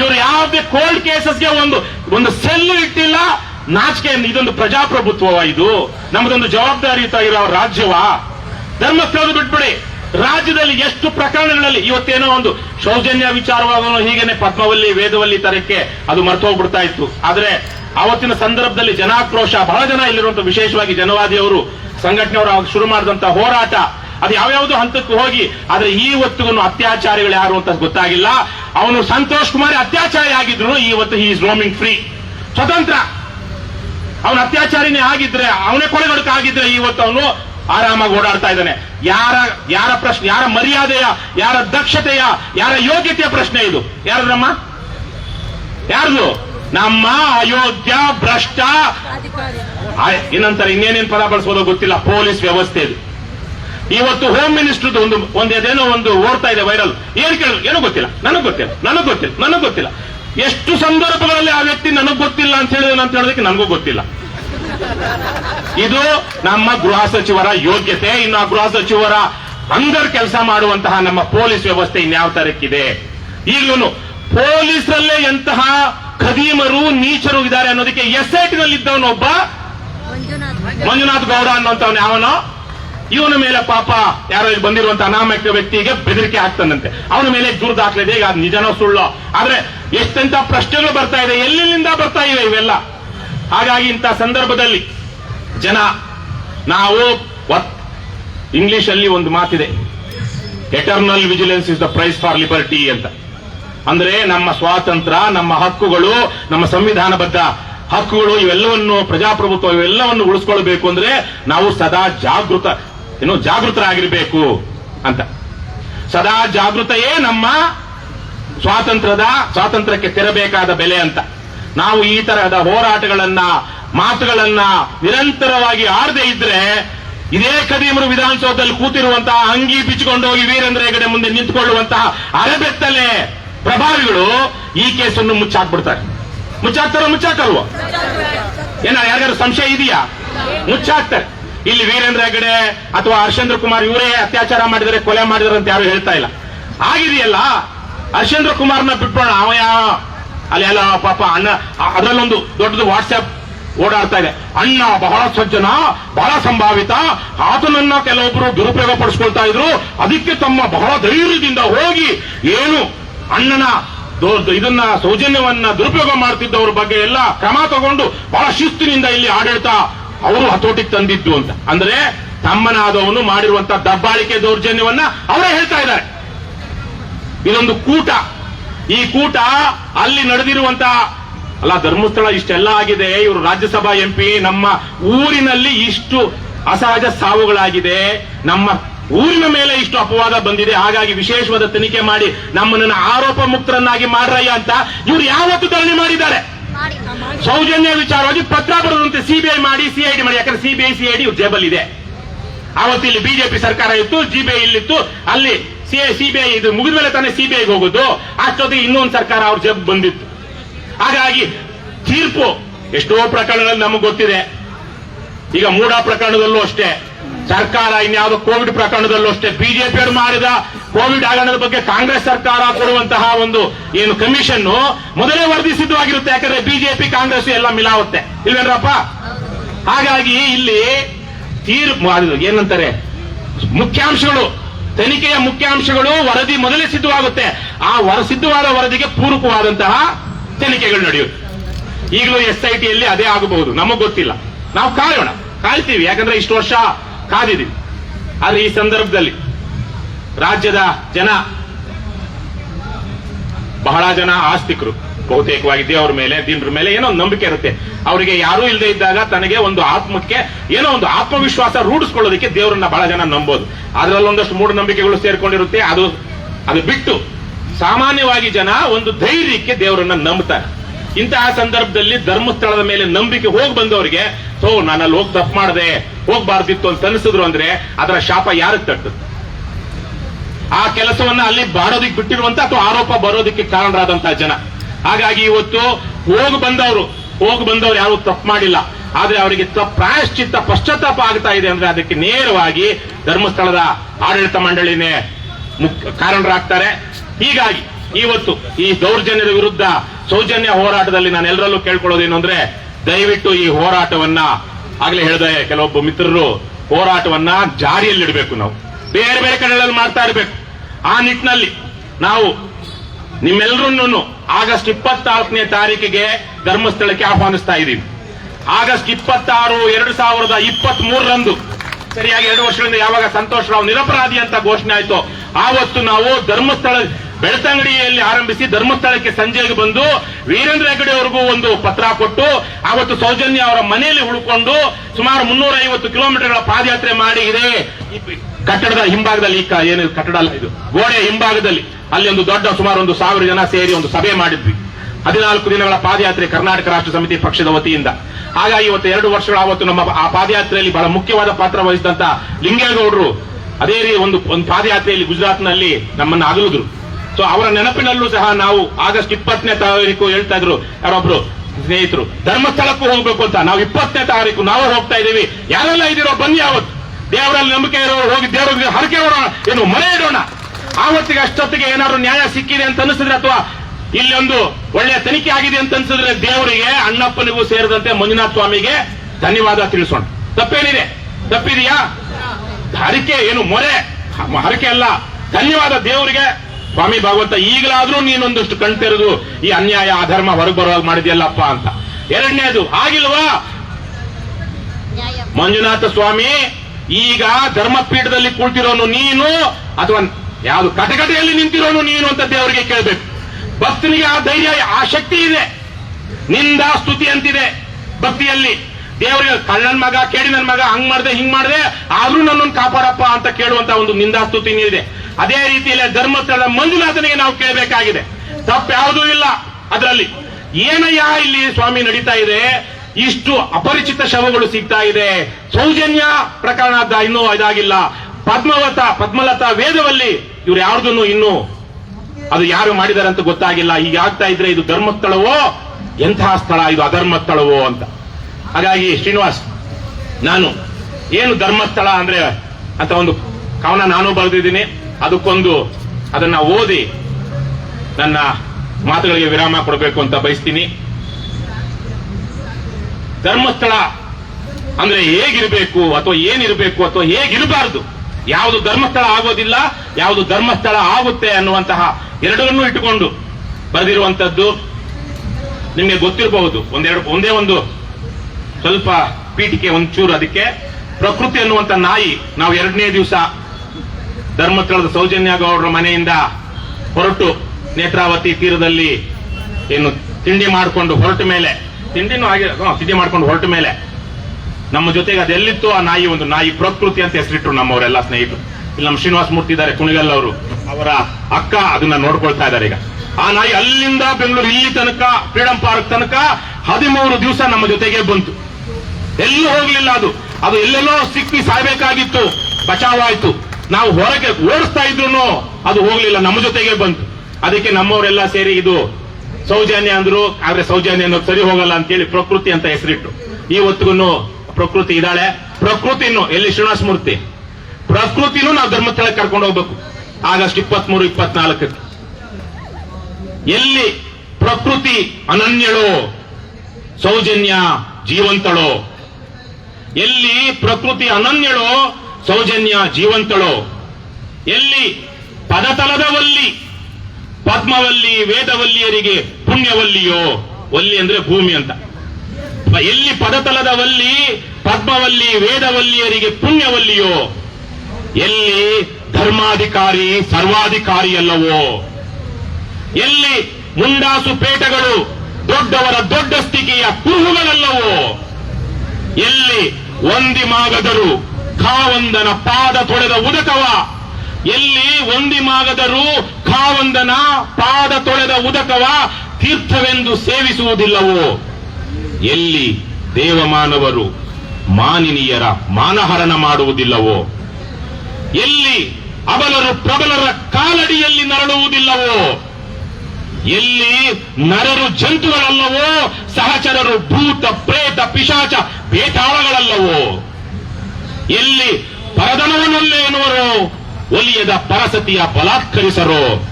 B: ಇವರು ಯಾವುದೇ ಕೋಲ್ಡ್ ಕೇಸಸ್ಗೆ ಒಂದು ಒಂದು ಸೆಲ್ ಇಟ್ಟಿಲ್ಲ ನಾಚಿಕೆ ಇದೊಂದು ಪ್ರಜಾಪ್ರಭುತ್ವವ ಇದು? ನಮ್ದೊಂದು ಜವಾಬ್ದಾರಿಯುತ ಇರೋ ರಾಜ್ಯವಾ? ಧರ್ಮಸ್ಥಳದ ಬಿಟ್ಬಿಡಿ. ರಾಜ್ಯದಲ್ಲಿ ಎಷ್ಟು ಪ್ರಕರಣಗಳಲ್ಲಿ, ಇವತ್ತೇನೋ ಒಂದು ಸೌಜನ್ಯ ವಿಚಾರವಾಗೋ ಹೀಗೇನೆ ಪದ್ಮವಲ್ಲಿ ವೇದವಲ್ಲಿ ತರಕ್ಕೆ ಅದು ಮರ್ತು ಹೋಗ್ಬಿಡ್ತಾ ಇತ್ತು. ಆದ್ರೆ ಅವತ್ತಿನ ಸಂದರ್ಭದಲ್ಲಿ ಜನಾಕ್ರೋಶ, ಬಹಳ ಜನ ಇಲ್ಲಿರುವಂತ ವಿಶೇಷವಾಗಿ ಜನವಾದಿಯವರು, ಸಂಘಟನೆಯವರು ಶುರು ಮಾಡಿದಂತ ಹೋರಾಟ, ಅದು ಯಾವ್ಯಾವುದು ಹಂತಕ್ಕೆ ಹೋಗಿ, ಆದ್ರೆ ಈ ಹೊತ್ತಿಗೂ ಅತ್ಯಾಚಾರಿಗಳು ಯಾರು ಅಂತ ಗೊತ್ತಾಗಿಲ್ಲ. ಅವನು ಸಂತೋಷ್ ಕುಮಾರ್ ಅತ್ಯಾಚಾರಿ ಆಗಿದ್ರು ಇವತ್ತು ಈ ಇಸ್ ರೋಮಿಂಗ್ ಫ್ರೀ ಸ್ವತಂತ್ರ. ಅವನ ಅತ್ಯಾಚಾರಿನೇ ಆಗಿದ್ರೆ, ಅವನೇ ಕೊಲೆಗಡಕ ಆಗಿದ್ರೆ ಇವತ್ತು ಅವನು ಆರಾಮಾಗಿ ಓಡಾಡ್ತಾ ಇದ್ದಾನೆ. ಯಾರ ಯಾರ ಪ್ರಶ್ನೆ, ಯಾರ ಮರ್ಯಾದೆಯ, ಯಾರ ದಕ್ಷತೆಯ, ಯಾರ ಯೋಗ್ಯತೆಯ ಪ್ರಶ್ನೆ ಇದು? ಯಾರದ್ರಮ್ಮ? ಯಾರ್ದು? ನಮ್ಮ ಅಯೋಗ್ಯ ಭ್ರಷ್ಟ. ಏನಂತಾರೆ ಇನ್ನೇನೇನ್ ಪದ ಬಳಸ್ಬೋದೋ ಗೊತ್ತಿಲ್ಲ, ಪೊಲೀಸ್ ವ್ಯವಸ್ಥೆ ಇದು. ಇವತ್ತು ಹೋಮ್ ಮಿನಿಸ್ಟರ್ ಒಂದು ಒಂದು, ಅದೇನೋ ಒಂದು ಓಡ್ತಾ ಇದೆ ವೈರಲ್ ಏನ್ ಕೇಳೋ, ಏನೋ ಗೊತ್ತಿಲ್ಲ. ನನಗ್ ಗೊತ್ತಿಲ್ಲ ನನಗ್ ಗೊತ್ತಿಲ್ಲ ನನಗ್ ಗೊತ್ತಿಲ್ಲ. ಎಷ್ಟು ಸಂದರ್ಭಗಳಲ್ಲಿ ಆ ವ್ಯಕ್ತಿ ನನಗ್ ಗೊತ್ತಿಲ್ಲ ಅಂತ ಹೇಳಿದ ಅಂತ ಹೇಳೋದಕ್ಕೆ ನನಗೂ ಗೊತ್ತಿಲ್ಲ. ಇದು ನಮ್ಮ ಗೃಹ ಸಚಿವರ ಯೋಗ್ಯತೆ, ಇನ್ನು ಆ ಗೃಹ ಸಚಿವರ ಅಂದರ್ ಕೆಲಸ ಮಾಡುವಂತಹ ನಮ್ಮ ಪೊಲೀಸ್ ವ್ಯವಸ್ಥೆ ಇನ್ಯಾವ ತರಕ್ಕಿದೆ? ಈಗಲೂ ಪೊಲೀಸರಲ್ಲೇ ಎಂತಹ ಖದೀಮರು, ನೀಚರು ಇದ್ದಾರೆ ಅನ್ನೋದಕ್ಕೆ ಎಸ್ಐಟಿನಲ್ಲಿ ಟಿನಲ್ಲಿ ಇದ್ದವನೊಬ್ಬ ಮಂಜುನಾಥ್ ಗೌಡ ಅನ್ನೋಂಥವ್ನು ಯಾವನೋ? ಇವನ ಮೇಲೆ ಪಾಪ ಯಾರೋ ಇಲ್ಲಿ ಬಂದಿರುವಂತ ಅನಾಮಕ ವ್ಯಕ್ತಿಗೆ ಬೆದರಿಕೆ ಆಗ್ತಾನಂತೆ ಅವನ ಮೇಲೆ ದೂರ ದಾಖಲಿದೆ. ಈಗ ಅದು ನಿಜನೋ ಸುಳ್ಳೋ? ಆದ್ರೆ ಎಷ್ಟೆಂತ ಪ್ರಶ್ನೆಗಳು ಬರ್ತಾ ಇದೆ ಎಲ್ಲೆಲ್ಲಿಂದ ಬರ್ತಾ ಇವೆ ಇವೆಲ್ಲ? ಹಾಗಾಗಿ ಇಂಥ ಸಂದರ್ಭದಲ್ಲಿ ಜನ, ನಾವು ಇಂಗ್ಲಿಷ್ ಅಲ್ಲಿ ಒಂದು ಮಾತಿದೆ eternal vigilance is the price for liberty ಅಂತ. ಅಂದ್ರೆ ನಮ್ಮ ಸ್ವಾತಂತ್ರ್ಯ ನಮ್ಮ ಹಕ್ಕುಗಳು, ನಮ್ಮ ಸಂವಿಧಾನಬದ್ಧ ಹಕ್ಕುಗಳು ಇವೆಲ್ಲವನ್ನು ಪ್ರಜಾಪ್ರಭುತ್ವ ಇವೆಲ್ಲವನ್ನು ಉಳಿಸ್ಕೊಳ್ಬೇಕು ಅಂದ್ರೆ ನಾವು ಸದಾ ಜಾಗೃತ, ಏನು ಜಾಗೃತರಾಗಿರ್ಬೇಕು ಅಂತ. ಸದಾ ಜಾಗೃತೆಯೇ ನಮ್ಮ ಸ್ವಾತಂತ್ರ್ಯದ ಸ್ವಾತಂತ್ರ್ಯಕ್ಕೆ ತೆರಬೇಕಾದ ಬೆಲೆ ಅಂತ. ನಾವು ಈ ತರಹದ ಹೋರಾಟಗಳನ್ನ, ಮಾತುಗಳನ್ನ ನಿರಂತರವಾಗಿ ಆಡದೆ ಇದ್ರೆ, ಇದೇ ಕದೀಮರು ವಿಧಾನಸೌಧದಲ್ಲಿ ಕೂತಿರುವಂತಹ ಅಂಗಿ ಬಿಚ್ಚಿಕೊಂಡು ಹೋಗಿ ವೀರೇಂದ್ರ ಹೆಗಡೆ ಮುಂದೆ ನಿಂತ್ಕೊಳ್ಳುವಂತಹ ಅರೆಬೆತ್ತಲೆ ಪ್ರಭಾವಿಗಳು ಈ ಕೇಸನ್ನು ಮುಚ್ಚಾಕ್ಬಿಡ್ತಾರೆ. ಮುಚ್ಚಾಕ್ತಾರೋ ಮುಚ್ಚಾಕಲ್ವೋ? ಏನ ಯಾರ್ಯಾರು ಸಂಶಯ ಇದೆಯಾ? ಮುಚ್ಚಾಕ್ತಾರೆ. ಇಲ್ಲಿ ವೀರೇಂದ್ರ ಹೆಗಡೆ ಅಥವಾ ಹರ್ಷೇಂದ್ರ ಕುಮಾರ್ ಇವರೇ ಅತ್ಯಾಚಾರ ಮಾಡಿದರೆ ಕೊಲೆ ಮಾಡಿದರೆ ಅಂತ ಯಾರು ಹೇಳ್ತಾ ಇಲ್ಲ. ಆಗಿದೆಯಲ್ಲ ಹರ್ಷೇಂದ್ರ ಕುಮಾರ್ನ ಬಿಟ್ಬೋಣ ಅವ ಯಾವ ಅಲ್ಲಿ ಎಲ್ಲ ಪಾಪ ಅಣ್ಣ ಅದರಲ್ಲೊಂದು ದೊಡ್ಡದು ವಾಟ್ಸ್ಆಪ್ ಓಡಾಡ್ತಾ ಇದೆ. ಅಣ್ಣ ಬಹಳ ಸಜ್ಜನ ಬಹಳ ಸಂಭಾವಿತ, ಆತನನ್ನ ಕೆಲವೊಬ್ಬರು ದುರುಪಯೋಗ ಪಡಿಸ್ಕೊಳ್ತಾ ಇದ್ರು. ಅದಕ್ಕೆ ತಮ್ಮ ಬಹಳ ಧೈರ್ಯದಿಂದ ಹೋಗಿ ಏನು ಅಣ್ಣನ ಇದನ್ನ ಸೌಜನ್ಯವನ್ನ ದುರುಪಯೋಗ ಮಾಡ್ತಿದ್ದವ್ರ ಬಗ್ಗೆ ಎಲ್ಲ ಕ್ರಮ ತಗೊಂಡು ಬಹಳ ಶಿಸ್ತಿನಿಂದ ಇಲ್ಲಿ ಆಡಳಿತ ಅವರು ಹತೋಟಿಗೆ ತಂದಿದ್ದು ಅಂತ. ಅಂದ್ರೆ ತಮ್ಮನಾದವನು ಮಾಡಿರುವಂತ ದಬ್ಬಾಳಿಕೆ ದೌರ್ಜನ್ಯವನ್ನ ಅವರೇ ಹೇಳ್ತಾ ಇದ್ದಾರೆ. ಇದೊಂದು ಕೂಟ. ಈ ಕೂಟ ಅಲ್ಲಿ ನಡೆದಿರುವಂತ ಅಲ್ಲ, ಧರ್ಮಸ್ಥಳ ಇಷ್ಟೆಲ್ಲ ಆಗಿದೆ. ಇವರು ರಾಜ್ಯಸಭಾ ಎಂಪಿ, ನಮ್ಮ ಊರಿನಲ್ಲಿ ಇಷ್ಟು ಅಸಹಜ ಸಾವುಗಳಾಗಿದೆ. ನಮ್ಮ ಊರಿನ ಮೇಲೆ ಇಷ್ಟು ಅಪವಾದ ಬಂದಿದೆ. ಹಾಗಾಗಿ ವಿಶೇಷವಾದ ತನಿಖೆ ಮಾಡಿ ನಮ್ಮನ್ನ ಆರೋಪ ಮುಕ್ತರನ್ನಾಗಿ ಮಾಡ್ರಯ್ಯ ಅಂತ ಇವ್ರು ಯಾವತ್ತು ಧರಣಿ ಮಾಡಿದ್ದಾರೆ. ಸೌಜನ್ಯ ವಿಚಾರವಾಗಿ ಪತ್ರ ಬರೆದಂತೆ ಸಿಬಿಐ ಮಾಡಿ, ಸಿಐಡಿ ಮಾಡಿ. ಯಾಕಂದ್ರೆ ಸಿಬಿಐ, ಸಿಐಡಿ ಇವ್ರ ಜೇಬಲ್ ಇದೆ ಅವತ್ತು ಇಲ್ಲಿ ಬಿಜೆಪಿ ಸರ್ಕಾರ ಇತ್ತು ಜಿಬಿಐ ಇಲ್ಲಿತ್ತು. ಅಲ್ಲಿ ಸಿಬಿಐ ಇದು ಮುಗಿದ ಮೇಲೆ ತಾನೇ ಸಿಬಿಐಗೆ ಹೋಗೋದು. ಅಷ್ಟೊತ್ತಿಗೆ ಇನ್ನೊಂದು ಸರ್ಕಾರ ಅವ್ರ ಜಬ್ ಬಂದಿತ್ತು. ಹಾಗಾಗಿ ತೀರ್ಪು ಎಷ್ಟೋ ಪ್ರಕರಣಗಳಲ್ಲಿ ನಮಗೆ ಗೊತ್ತಿದೆ. ಈಗ ಮೂಡ ಪ್ರಕರಣದಲ್ಲೂ ಅಷ್ಟೇ. ಸರ್ಕಾರ ಇನ್ಯಾವುದೋ ಕೋವಿಡ್ ಪ್ರಕರಣದಲ್ಲೂ ಅಷ್ಟೇ. ಬಿಜೆಪಿಯವರು ಮಾಡಿದ ಕೋವಿಡ್ ಹಗರಣದ ಬಗ್ಗೆ ಕಾಂಗ್ರೆಸ್ ಸರ್ಕಾರ ಕೊಡುವಂತಹ ಒಂದು ಏನು ಕಮಿಷನ್ ಮೊದಲೇ ವರದಿ ಸಿದ್ಧವಾಗಿರುತ್ತೆ ಯಾಕಂದ್ರೆ ಬಿಜೆಪಿ ಕಾಂಗ್ರೆಸ್ ಎಲ್ಲ ಮಿಲಾವತ್ತೆ. ಇಲ್ವೇನ್ರಪ್ಪ? ಹಾಗಾಗಿ ಇಲ್ಲಿ ತೀರ್ಪು ಏನಂತಾರೆ? ಮುಖ್ಯಾಂಶಗಳು. ತನಿಖೆಯ ಮುಖ್ಯಾಂಶಗಳು ವರದಿ ಮೊದಲೇ ಸಿದ್ಧವಾಗುತ್ತೆ. ಆ ವರ ಸಿದ್ಧವಾದ ವರದಿಗೆ ಪೂರಕವಾದಂತಹ ತನಿಖೆಗಳು ನಡೆಯುತ್ತೆ. ಈಗಲೂ ಎಸ್ ಐ ಟಿಯಲ್ಲಿ ಅದೇ ಆಗಬಹುದು. ನಮಗ್ ಗೊತ್ತಿಲ್ಲ. ನಾವು ಕಾಯೋಣ. ಕಾಯ್ತೀವಿ. ಯಾಕಂದ್ರೆ ಇಷ್ಟು ವರ್ಷ ಕಾದಿದ್ದೀವಿ. ಆದ್ರೆ ಈ ಸಂದರ್ಭದಲ್ಲಿ ರಾಜ್ಯದ ಜನ, ಬಹಳ ಜನ ಆಸ್ತಿಕರು ಬಹುತೇಕವಾಗಿ ದೇವರ ಮೇಲೆ ದಿನರ ಮೇಲೆ ಏನೋ ಒಂದು ನಂಬಿಕೆ ಇರುತ್ತೆ. ಅವರಿಗೆ ಯಾರೂ ಇಲ್ಲದೆ ಇದ್ದಾಗ ತನಗೆ ಒಂದು ಆತ್ಮಕ್ಕೆ ಏನೋ ಒಂದು ಆತ್ಮವಿಶ್ವಾಸ ರೂಢಿಸ್ಕೊಳ್ಳೋದಕ್ಕೆ ದೇವರನ್ನ ಬಹಳ ಜನ ನಂಬೋದು. ಒಂದಷ್ಟು ಮೂಢನಂಬಿಕೆಗಳು ಸೇರ್ಕೊಂಡಿರುತ್ತೆ. ಅದು ಅದು ಬಿಟ್ಟು ಸಾಮಾನ್ಯವಾಗಿ ಜನ ಒಂದು ಧೈರ್ಯಕ್ಕೆ ದೇವರನ್ನ ನಂಬ್ತಾರೆ. ಇಂತಹ ಸಂದರ್ಭದಲ್ಲಿ ಧರ್ಮಸ್ಥಳದ ಮೇಲೆ ನಂಬಿಕೆ ಹೋಗಿ ಬಂದವರಿಗೆ ಸೋ ನಾನು ಅಲ್ಲಿ ಹೋಗಿ ತಪ್ಪು ಮಾಡದೆ, ಹೋಗ್ಬಾರ್ದಿತ್ತು ಅಂತ ಅನಿಸಿದ್ರು ಅಂದ್ರೆ ಅದರ ಶಾಪ ಯಾರಿಗೆ ತಟ್ಟುತ್ತೆ ಆ ಕೆಲಸವನ್ನ ಅಲ್ಲಿ ಬಾರೋದಿಕ್ ಬಿಟ್ಟಿರುವಂತ ಅಥವಾ ಆರೋಪ ಬರೋದಿಕ್ಕೆ ಕಾರಣರಾದಂತಹ ಜನ. ಹಾಗಾಗಿ ಇವತ್ತು ಹೋಗಿ ಬಂದವರು ಹೋಗಿ ಬಂದವರು ಯಾರು ತಪ್ಪು ಮಾಡಿಲ್ಲ. ಆದ್ರೆ ಅವರಿಗೆ ಪ್ರಾಯಶ್ಚಿತ್ತ, ಪಶ್ಚಾತ್ತಾಪ ಆಗ್ತಾ ಇದೆ ಅಂದ್ರೆ ಅದಕ್ಕೆ ನೇರವಾಗಿ ಧರ್ಮಸ್ಥಳದ ಆಡಳಿತ ಮಂಡಳಿನೇ ಕಾರಣರಾಗ್ತಾರೆ. ಹೀಗಾಗಿ ಇವತ್ತು ಈ ದೌರ್ಜನ್ಯದ ವಿರುದ್ಧ ಸೌಜನ್ಯ ಹೋರಾಟದಲ್ಲಿ ನಾನು ಎಲ್ಲರಲ್ಲೂ ಕೇಳ್ಕೊಳ್ಳೋದೇನು ಅಂದ್ರೆ, ದಯವಿಟ್ಟು ಈ ಹೋರಾಟವನ್ನ, ಆಗ್ಲೇ ಹೇಳಿದೆ ಕೆಲವೊಬ್ಬ ಮಿತ್ರರು, ಹೋರಾಟವನ್ನ ಜಾರಿಯಲ್ಲಿಡಬೇಕು ನಾವು. ಬೇರೆ ಬೇರೆ ಕಡೆಗಳಲ್ಲಿ ಮಾಡ್ತಾ ಇರಬೇಕು. ಆ ನಿಟ್ಟಿನಲ್ಲಿ ನಾವು ನಿಮ್ಮೆಲ್ಲರನ್ನೂ ಆಗಸ್ಟ್ ಇಪ್ಪತ್ನಾಲ್ಕನೇ ತಾರೀಕಿಗೆ ಧರ್ಮಸ್ಥಳಕ್ಕೆ ಆಹ್ವಾನಿಸ್ತಾ ಇದ್ದೀವಿ. ಆಗಸ್ಟ್ ಇಪ್ಪತ್ತಾರು, ಎರಡು ಸಾವಿರದ ಇಪ್ಪತ್ತ್ ಮೂರರಂದು ಸರಿಯಾಗಿ ಎರಡು ವರ್ಷಗಳಿಂದ ಯಾವಾಗ ಸಂತೋಷ್ ರಾವ್ ನಿರಪರಾಧಿ ಅಂತ ಘೋಷಣೆ ಆಯಿತು, ಆವತ್ತು ನಾವು ಧರ್ಮಸ್ಥಳ, ಬೆಳ್ತಂಗಡಿಯಲ್ಲಿ ಆರಂಭಿಸಿ ಧರ್ಮಸ್ಥಳಕ್ಕೆ ಸಂಜೆಗೆ ಬಂದು ವೀರೇಂದ್ರ ಹೆಗಡೆ ಅವರಿಗೂ ಒಂದು ಪತ್ರ ಕೊಟ್ಟು, ಆವತ್ತು ಸೌಜನ್ಯ ಅವರ ಮನೆಯಲ್ಲಿ ಉಳ್ಕೊಂಡು ಸುಮಾರು ಮುನ್ನೂರ ಐವತ್ತು ಕಿಲೋಮೀಟರ್ಗಳ ಪಾದಯಾತ್ರೆ ಮಾಡಿ ಇದೆ. ಕಟ್ಟಡದ ಹಿಂಭಾಗದಲ್ಲಿ ಈ ಏನು ಕಟ್ಟಡ ಅಲ್ಲ ಇದು, ಗೋಡೆಯ ಹಿಂಭಾಗದಲ್ಲಿ. ಅಲ್ಲಿ ಒಂದು ದೊಡ್ಡ ಸುಮಾರು ಒಂದು ಸಾವಿರ ಜನ ಸೇರಿ ಒಂದು ಸಭೆ ಮಾಡಿದ್ವಿ. ಹದಿನಾಲ್ಕು ದಿನಗಳ ಪಾದಯಾತ್ರೆ ಕರ್ನಾಟಕ ರಾಷ್ಟ್ರ ಸಮಿತಿ ಪಕ್ಷದ ವತಿಯಿಂದ. ಹಾಗಾಗಿ ಇವತ್ತು ಎರಡು ವರ್ಷಗಳ ಆವತ್ತು ನಮ್ಮ ಆ ಪಾದಯಾತ್ರೆಯಲ್ಲಿ ಬಹಳ ಮುಖ್ಯವಾದ ಪಾತ್ರ ವಹಿಸಿದಂತ ಲಿಂಗೇಗೌಡರು ಅದೇ ರೀತಿ ಒಂದು ಒಂದು ಪಾದಯಾತ್ರೆಯಲ್ಲಿ ಗುಜರಾತ್ನಲ್ಲಿ ನಮ್ಮನ್ನ ಅಗಲಿದ್ರು. ಸೊ ಅವರ ನೆನಪಿನಲ್ಲೂ ಸಹ ನಾವು ಆಗಸ್ಟ್ ಇಪ್ಪತ್ತನೇ ತಾರೀಕು ಹೇಳ್ತಾ ಇದ್ರು, ಯಾರೊಬ್ರು ಸ್ನೇಹಿತರು, ಧರ್ಮಸ್ಥಳಕ್ಕೂ ಹೋಗ್ಬೇಕು ಅಂತ. ನಾವು ಇಪ್ಪತ್ತನೇ ತಾರೀಕು ನಾವು ಹೋಗ್ತಾ ಇದ್ದೀವಿ. ಯಾರೆಲ್ಲ ಇದ್ದೀರೋ ಬನ್ನಿ ಅವತ್ತು. ದೇವರಲ್ಲಿ ನಂಬಿಕೆ ಇರೋ ಹೋಗಿ ದೇವರ ಹರಕೆ ಇಡೋಣ ಏನು ಮನೆ ಇಡೋಣ. ಆವತ್ತಿಗೆ ಅಷ್ಟೊತ್ತಿಗೆ ಏನಾದ್ರು ನ್ಯಾಯ ಸಿಕ್ಕಿದೆ ಅಂತ ಅನಿಸಿದ್ರೆ ಅಥವಾ ಇಲ್ಲಿ ಒಂದು ಒಳ್ಳೆಯ ತನಿಖೆ ಆಗಿದೆ ಅಂತ ಅನ್ಸಿದ್ರೆ ದೇವರಿಗೆ ಅಣ್ಣಪ್ಪನಿಗೂ ಸೇರಿದಂತೆ ಮಂಜುನಾಥ ಸ್ವಾಮಿಗೆ ಧನ್ಯವಾದ ತಿಳಿಸೋಣ. ತಪ್ಪೇನಿದೆ? ತಪ್ಪಿದೆಯಾ? ಹರಕೆ ಏನು ಮೊರೆ? ಹರಕೆ ಅಲ್ಲ. ಧನ್ಯವಾದ ದೇವರಿಗೆ. ಸ್ವಾಮಿ ಭಗವಂತ ಈಗಲಾದ್ರೂ ನೀನೊಂದಷ್ಟು ಕಣ್ತೆರೆದು ಈ ಅನ್ಯಾಯ ಅಧರ್ಮ ಹೊರಗೆ ಬರುವಾಗ ಮಾಡಿದೆಯಲ್ಲಪ್ಪ ಅಂತ. ಎರಡನೇದು ಆಗಿಲ್ವಾ ಮಂಜುನಾಥ ಸ್ವಾಮಿ ಈಗ ಧರ್ಮಪೀಠದಲ್ಲಿ ಕುಳಿತಿರೋನು ನೀನು ಅಥವಾ ಯಾವುದು ಕಟಕಟೆಯಲ್ಲಿ ನಿಂತಿರೋನು ನೀನು ಅಂತ ದೇವರಿಗೆ ಕೇಳಬೇಕು. ಭಕ್ತನಿಗೆ ಆ ಧೈರ್ಯ, ಆ ಶಕ್ತಿ ಇದೆ. ನಿಂದ ಸ್ತುತಿ ಅಂತಿದೆ ಭಕ್ತಿಯಲ್ಲಿ. ದೇವರಿಗೆ ಕಳ್ಳನ್ ಮಗ, ಕೇಳಿ ನನ್ನ ಮಗ, ಹಂಗ್ ಮಾಡ್ದೆ, ಹಿಂಗ್ ಮಾಡ್ದೆ, ಆದ್ರೂ ನನ್ನನ್ನು ಕಾಪಾಡಪ್ಪ ಅಂತ ಕೇಳುವಂತ ಒಂದು ನಿಂದಾಸ್ತುತಿ ಇದೆ ಅದೇ ರೀತಿಯಲ್ಲಿ ಧರ್ಮಸ್ಥಳದ ಮಂಜುನಾಥನಿಗೆ ನಾವು ಕೇಳಬೇಕಾಗಿದೆ. ತಪ್ಪು ಯಾವುದೂ ಇಲ್ಲ ಅದರಲ್ಲಿ. ಏನಯ್ಯ ಇಲ್ಲಿ ಸ್ವಾಮಿ ನಡೀತಾ ಇದೆ? ಇಷ್ಟು ಅಪರಿಚಿತ ಶವಗಳು ಸಿಗ್ತಾ ಇದೆ. ಸೌಜನ್ಯ ಪ್ರಕರಣ ಇನ್ನೂ ಇದಾಗಿಲ್ಲ. ಪದ್ಮವತ, ಪದ್ಮಲತಾ ವೇದವಲ್ಲಿ ಇವ್ರು ಯಾರ್ದನ್ನು ಇನ್ನು ಅದು ಯಾರು ಮಾಡಿದಾರೆ ಅಂತ ಗೊತ್ತಾಗಿಲ್ಲ. ಈಗ ಆಗ್ತಾ ಇದ್ರೆ ಇದು ಧರ್ಮಸ್ಥಳವೋ? ಎಂತಹ ಸ್ಥಳ ಇದು ಅಧರ್ಮ ಸ್ಥಳವೋ ಅಂತ. ಹಾಗಾಗಿ ಶ್ರೀನಿವಾಸ್, ನಾನು ಏನು ಧರ್ಮಸ್ಥಳ ಅಂದ್ರೆ ಅಂತ ಒಂದು ಕವನ ನಾನು ಬರೆದಿದ್ದೀನಿ. ಅದಕ್ಕೊಂದು ಅದನ್ನ ಓದಿ ನನ್ನ ಮಾತುಗಳಿಗೆ ವಿರಾಮ ಕೊಡಬೇಕು ಅಂತ ಬಯಸ್ತೀನಿ. ಧರ್ಮಸ್ಥಳ ಅಂದ್ರೆ ಹೇಗಿರಬೇಕು ಅಥವಾ ಏನಿರಬೇಕು ಅಥವಾ ಹೇಗಿರಬಾರದು? ಯಾವುದು ಧರ್ಮಸ್ಥಳ ಆಗೋದಿಲ್ಲ, ಯಾವುದು ಧರ್ಮಸ್ಥಳ ಆಗುತ್ತೆ ಅನ್ನುವಂತಹ ಎರಡನ್ನೂ ಇಟ್ಟುಕೊಂಡು ಬರೆದಿರುವಂತದ್ದು ನಿಮಗೆ ಗೊತ್ತಿರಬಹುದು. ಒಂದೆರಡು, ಒಂದೇ ಒಂದು ಸ್ವಲ್ಪ ಪೀಠಿಕೆ ಒಂಚೂರು ಅದಕ್ಕೆ. ಪ್ರಕೃತಿ ಅನ್ನುವಂತ ನಾಯಿ, ನಾವು ಎರಡನೇ ದಿವಸ ಧರ್ಮಸ್ಥಳದ ಸೌಜನ್ಯ ಗೌಡರ ಮನೆಯಿಂದ ಹೊರಟು ನೇತ್ರಾವತಿ ತೀರದಲ್ಲಿ ಏನು ತಿಂಡಿ ಮಾಡಿಕೊಂಡು ಹೊರಟ ಮೇಲೆ, ತಿಂಡಿನೂ ಆಗಿ ತಿಂಡಿ ಮಾಡ್ಕೊಂಡು ಹೊರಟ ಮೇಲೆ ನಮ್ಮ ಜೊತೆಗೆ ಅದೆಲ್ಲಿತ್ತು ಆ ನಾಯಿ ಒಂದು ನಾಯಿ ಪ್ರಕೃತಿ ಅಂತ ಹೆಸರಿಟ್ರು ನಮ್ಮವರೆಲ್ಲ ಸ್ನೇಹಿತರು. ಇಲ್ಲಿ ನಮ್ಮ ಶ್ರೀನಿವಾಸ ಮೂರ್ತಿ ಇದ್ದಾರೆ, ಕುಣಿಗಲ್ ಅವರು. ಅವರ ಅಕ್ಕ ಅದನ್ನ ನೋಡ್ಕೊಳ್ತಾ ಇದ್ದಾರೆ ಈಗ. ಆ ನಾಯಿ ಅಲ್ಲಿಂದ ಬೆಂಗಳೂರು ಇಲ್ಲಿ ತನಕ, ಫ್ರೀಡಂ ಪಾರ್ಕ್ ತನಕ ಹದಿಮೂರು ದಿವಸ ನಮ್ಮ ಜೊತೆಗೆ ಬಂತು. ಎಲ್ಲೂ ಹೋಗ್ಲಿಲ್ಲ ಅದು? ಅದು ಎಲ್ಲೆಲ್ಲೋ ಸಿಕ್ಕಿ ಸಾಯ್ಬೇಕಾಗಿತ್ತು. ಬಚಾವಾಯ್ತು ನಾವು ಹೊರಗೆ ಓಡಿಸ್ತಾ ಇದ್ರು ಅದು ಹೋಗ್ಲಿಲ್ಲ, ನಮ್ಮ ಜೊತೆಗೆ ಬಂತು. ಅದಕ್ಕೆ ನಮ್ಮವರೆಲ್ಲ ಸೇರಿ ಇದು ಸೌಜನ್ಯ ಅಂದ್ರು, ಆದ್ರೆ ಸೌಜನ್ಯ ಅನ್ನೋದು ಸರಿ ಹೋಗಲ್ಲ ಅಂತೇಳಿ ಪ್ರಕೃತಿ ಅಂತ ಹೆಸರಿಟ್ಟು ಇವತ್ತಿಗೂ ಪ್ರಕೃತಿ ಇದ್ದಾಳೆ. ಪ್ರಕೃತಿನೂ, ಎಲ್ಲಿ ಶ್ರೀನಿವಾಸ ಮೂರ್ತಿ? ಪ್ರಕೃತಿನೂ ನಾವು ಧರ್ಮಸ್ಥಳ ಕರ್ಕೊಂಡು ಹೋಗ್ಬೇಕು. ಆಗಸ್ಟ್ ಇಪ್ಪತ್ಮೂರು, ಇಪ್ಪತ್ನಾಲ್ಕಕ್ಕೆ. ಎಲ್ಲಿ ಪ್ರಕೃತಿ ಅನನ್ಯಳೋ, ಸೌಜನ್ಯ ಜೀವಂತಳೋ? ಎಲ್ಲಿ ಪ್ರಕೃತಿ ಅನನ್ಯಳೋ, ಸೌಜನ್ಯ ಜೀವಂತಳೋ? ಎಲ್ಲಿ ಪದತಲದವಲ್ಲಿ, ಪದ್ಮವಲ್ಲಿ, ವೇದವಲ್ಲಿಯರಿಗೆ ಪುಣ್ಯವಲ್ಲಿಯೋ? ವಲ್ಲಿ ಅಂದ್ರೆ ಭೂಮಿ ಅಂತ. ಎಲ್ಲಿ ಪದತಲದವಲ್ಲಿ, ಪದ್ಮವಲ್ಲಿ, ವೇದವಲ್ಲಿಯರಿಗೆ ಪುಣ್ಯವಲ್ಲಿಯೋ, ಎಲ್ಲಿ ಧರ್ಮಾಧಿಕಾರಿ, ಸರ್ವಾಧಿಕಾರಿ ಅಲ್ಲವೋ, ಎಲ್ಲಿ ಮುಂಡಾಸು ಪೇಟಗಳು ದೊಡ್ಡವರ ದೊಡ್ಡ ಸ್ಥಿತಿಯ ಕುರುಹುಗಳಲ್ಲವೋ, ಎಲ್ಲಿ ಒಂದಿ ಮಾಗದರು ಖಾವಂದನ ಪಾದ ತೊಳೆದ ಉದಕವ, ಎಲ್ಲಿ ಒಂದಿ ಮಾಗದರು ಖಾವಂದನ ಪಾದ ತೊಳೆದ ಉದಕವ ತೀರ್ಥವೆಂದು ಸೇವಿಸುವುದಿಲ್ಲವೋ ಎಲ್ಲಿ ದೇವಮಾನವರು ಮಾನಿನಿಯರ ಮಾನಹರಣ ಮಾಡುವುದಿಲ್ಲವೋ? ಎಲ್ಲಿ ಅಬಲರು ಪ್ರಬಲರ ಕಾಲಡಿಯಲ್ಲಿ ನರಳುವುದಿಲ್ಲವೋ? ಎಲ್ಲಿ ನರರು ಜಂತುಗಳಲ್ಲವೋ? ಸಹಚರರು ಭೂತ, ಪ್ರೇತ, ಪಿಶಾಚ, ಬೇತಾಳಗಳಲ್ಲವೋ? ಎಲ್ಲಿ ಪರದನವನಲ್ಲೇ ಒಲಿಯದ ಪರಸತಿಯ ಬಲಾತ್ಕರಿಸರೋ?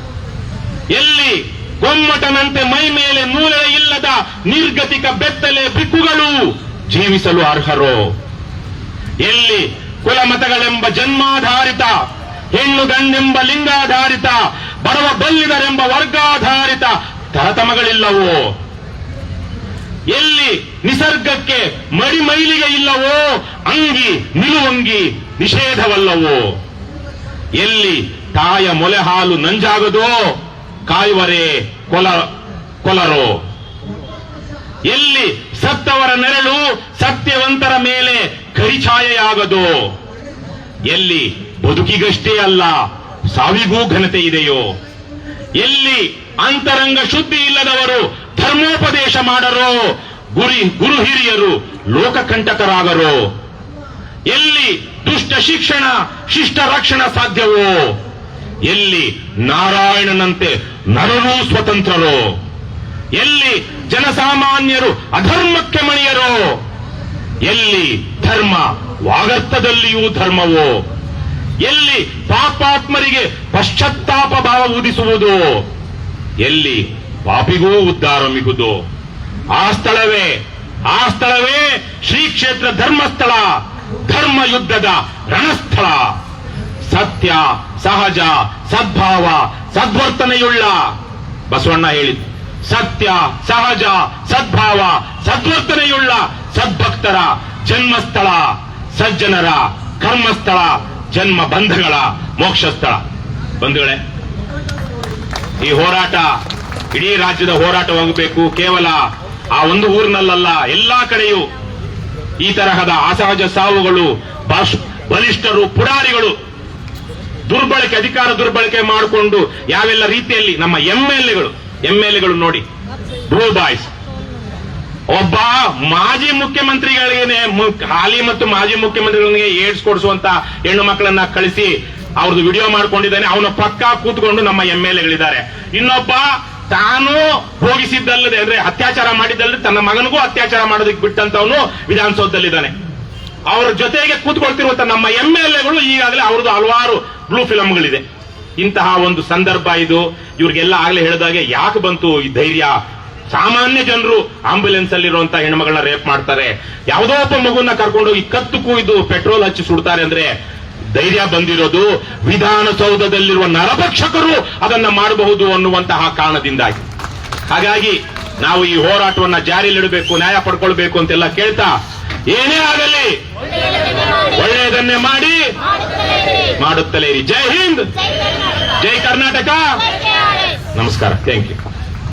B: ಎಲ್ಲಿ ಗೊಮ್ಮಟನಂತೆ ಮೈ ಮೇಲೆ ನೂಲೆ ಇಲ್ಲದ ನಿರ್ಗತಿಕ ಬೆತ್ತಲೆ ಬಿಕ್ಕುಗಳು ಜೀವಿಸಲು ಅರ್ಹರು? ಎಲ್ಲಿ ಕುಲಮತಗಳೆಂಬ ಜನ್ಮಾಧಾರಿತ, ಹೆಣ್ಣು ಗಂಡೆಂಬ ಲಿಂಗಾಧಾರಿತ, ಬಡವ ಬಲ್ಲಿದರೆಂಬ ವರ್ಗಾಧಾರಿತ ತರತಮಗಳಿಲ್ಲವೋ? ಎಲ್ಲಿ ನಿಸರ್ಗಕ್ಕೆ ಮಡಿಮೈಲಿಗೆ ಇಲ್ಲವೋ? ಅಂಗಿ ನಿಲುವಂಗಿ ನಿಷೇಧವಲ್ಲವೋ? ಎಲ್ಲಿ ತಾಯ ಮೊಲೆ ಹಾಲು ನಂಜಾಗದೋ? ಕಾಯುವರೆ ಕೊಲ, ಕೊಲರು. ಎಲ್ಲಿ ಸತ್ತವರ ನೆರಳು ಸತ್ಯವಂತರ ಮೇಲೆ ಕರಿಛಾಯೆಯಾಗದು. ಎಲ್ಲಿ ಬದುಕಿಗಷ್ಟೇ ಅಲ್ಲ, ಸಾವಿಗೂ ಘನತೆ ಇದೆಯೋ. ಎಲ್ಲಿ ಅಂತರಂಗ ಶುದ್ಧಿ ಇಲ್ಲದವರು ಧರ್ಮೋಪದೇಶ ಮಾಡರೋ, ಗುರಿ, ಗುರು ಹಿರಿಯರು ಲೋಕಕಂಟಕರಾಗರೋ. ಎಲ್ಲಿ ದುಷ್ಟ ಶಿಕ್ಷಣ, ಶಿಷ್ಟ ರಕ್ಷಣ ಸಾಧ್ಯವೋ. ಎಲ್ಲಿ ನಾರಾಯಣನಂತೆ ನರರೂ ಸ್ವತಂತ್ರರೋ? ಎಲ್ಲಿ ಜನಸಾಮಾನ್ಯರು ಅಧರ್ಮಕ್ಕೆ ಮಣಿಯರೋ? ಎಲ್ಲಿ ಧರ್ಮ ವಾಗರ್ಥದಲ್ಲಿಯೂ ಧರ್ಮವೋ? ಎಲ್ಲಿ ಪಾಪಾತ್ಮರಿಗೆ ಪಶ್ಚಾತ್ತಾಪ ಭಾವ ಊದಿಸುವುದು? ಎಲ್ಲಿ ಪಾಪಿಗೂ ಉದ್ಧಾರ ಮಿಗುದು? ಆ ಸ್ಥಳವೇ ಆ ಸ್ಥಳವೇ ಶ್ರೀ ಕ್ಷೇತ್ರ ಧರ್ಮಸ್ಥಳ ಧರ್ಮ ಯುದ್ಧದ ರಣಸ್ಥಳ. ಸತ್ಯ ಸಹಜ, ಸದ್ಭಾವ, ಸದ್ವರ್ತನೆಯುಳ್ಳ. ಬಸವಣ್ಣ ಹೇಳಿ ಸತ್ಯ, ಸಹಜ, ಸದ್ಭಾವ, ಸದ್ವರ್ತನೆಯುಳ್ಳ ಸದ್ಭಕ್ತರ ಜನ್ಮಸ್ಥಳ, ಸಜ್ಜನರ ಕರ್ಮಸ್ಥಳ, ಜನ್ಮ ಬಂಧಗಳ ಮೋಕ್ಷ ಸ್ಥಳ ಬಂಧುಗಳೇ, ಈ ಹೋರಾಟ ಇಡೀ ರಾಜ್ಯದ ಹೋರಾಟವಾಗಬೇಕು. ಕೇವಲ ಆ ಒಂದು ಊರಿನಲ್ಲ ಎಲ್ಲಾ ಕಡೆಯೂ ಈ ತರಹದ ಅಸಹಜ ಸಾವುಗಳು ಬಲಿಷ್ಠರು, ಪುಡಾರಿಗಳು ದುರ್ಬಳಕೆ, ಅಧಿಕಾರ ದುರ್ಬಳಕೆ ಮಾಡಿಕೊಂಡು ಯಾವೆಲ್ಲ ರೀತಿಯಲ್ಲಿ ನಮ್ಮ ಎಂಎಲ್ಎಗಳು ಎಂಎಲ್ಎಗಳು ನೋಡಿ ಬ್ಲೂ ಬಾಯ್ಸ್ ಒಬ್ಬ ಮಾಜಿ ಮುಖ್ಯಮಂತ್ರಿಗಳಿಗೆ ಹಾಲಿ ಮತ್ತು ಮಾಜಿ ಮುಖ್ಯಮಂತ್ರಿಗಳಿಗೆ ಏಡ್ಸ್ ಕೊಡಿಸುವಂತ ಹೆಣ್ಣು ಮಕ್ಕಳನ್ನ ಕಳಿಸಿ ಅವ್ರದ್ದು ವಿಡಿಯೋ ಮಾಡ್ಕೊಂಡಿದ್ದಾನೆ. ಅವನ ಪಕ್ಕ ಕೂತ್ಕೊಂಡು ನಮ್ಮ ಎಂ ಎಲ್ ಎಗಳಿದ್ದಾರೆ. ಇನ್ನೊಬ್ಬ ತಾನು ಹೋಗಿಸಿದ್ದಲ್ಲದೆ ಅಂದ್ರೆ ಅತ್ಯಾಚಾರ ಮಾಡಿದ್ದಲ್ಲದೆ, ತನ್ನ ಮಗನಿಗೂ ಅತ್ಯಾಚಾರ ಮಾಡೋದಕ್ಕೆ ಬಿಟ್ಟಂತವನು ವಿಧಾನಸೌಧದಲ್ಲಿದ್ದಾನೆ. ಅವರ ಜೊತೆಗೆ ಕೂತ್ಕೊಳ್ತಿರುವಂತ ನಮ್ಮ ಎಂ ಎಲ್ ಎಗಳು ಈಗಾಗಲೇ ಅವ್ರದ್ದು ಹಲವಾರು ಬ್ಲೂ ಫಿಲಮ್ಗಳಿದೆ ಇಂತಹ ಒಂದು ಸಂದರ್ಭ ಇದು. ಇವ್ರಿಗೆಲ್ಲ ಆಗ್ಲೇ ಹೇಳಿದಾಗೆ ಯಾಕೆ ಬಂತು ಈ ಧೈರ್ಯ? ಸಾಮಾನ್ಯ ಜನರು ಆಂಬುಲೆನ್ಸ್ ಅಲ್ಲಿರುವಂತಹ ಹೆಣ್ಮಗಳನ್ನ ರೇಪ್ ಮಾಡ್ತಾರೆ. ಯಾವುದೋ ಒಬ್ಬ ಮಗುನ ಕರ್ಕೊಂಡು ಈ ಕತ್ತಕ್ಕೂ ಇದು ಪೆಟ್ರೋಲ್ ಹಚ್ಚಿ ಸುಡ್ತಾರೆ ಅಂದ್ರೆ ಧೈರ್ಯ ಬಂದಿರೋದು. ವಿಧಾನಸೌಧದಲ್ಲಿರುವ ನರಭಕ್ಷಕರು ಅದನ್ನ ಮಾಡಬಹುದು ಅನ್ನುವಂತಹ ಕಾರಣದಿಂದಾಗಿ. ಹಾಗಾಗಿ ನಾವು ಈ ಹೋರಾಟವನ್ನ ಜಾರಿಯಲ್ಲಿಡಬೇಕು, ನ್ಯಾಯ ಪಡ್ಕೊಳ್ಬೇಕು ಅಂತೆಲ್ಲ ಕೇಳ್ತಾ ಏನೇ ಆಗಲಿ ಒಳ್ಳೆಯದನ್ನೇ ಮಾಡಿ ಮಾಡುತ್ತಲೇ ಇರಿ. ಜೈ ಹಿಂದ್. ಜೈ ಕರ್ನಾಟಕ. ನಮಸ್ಕಾರ. Thank you.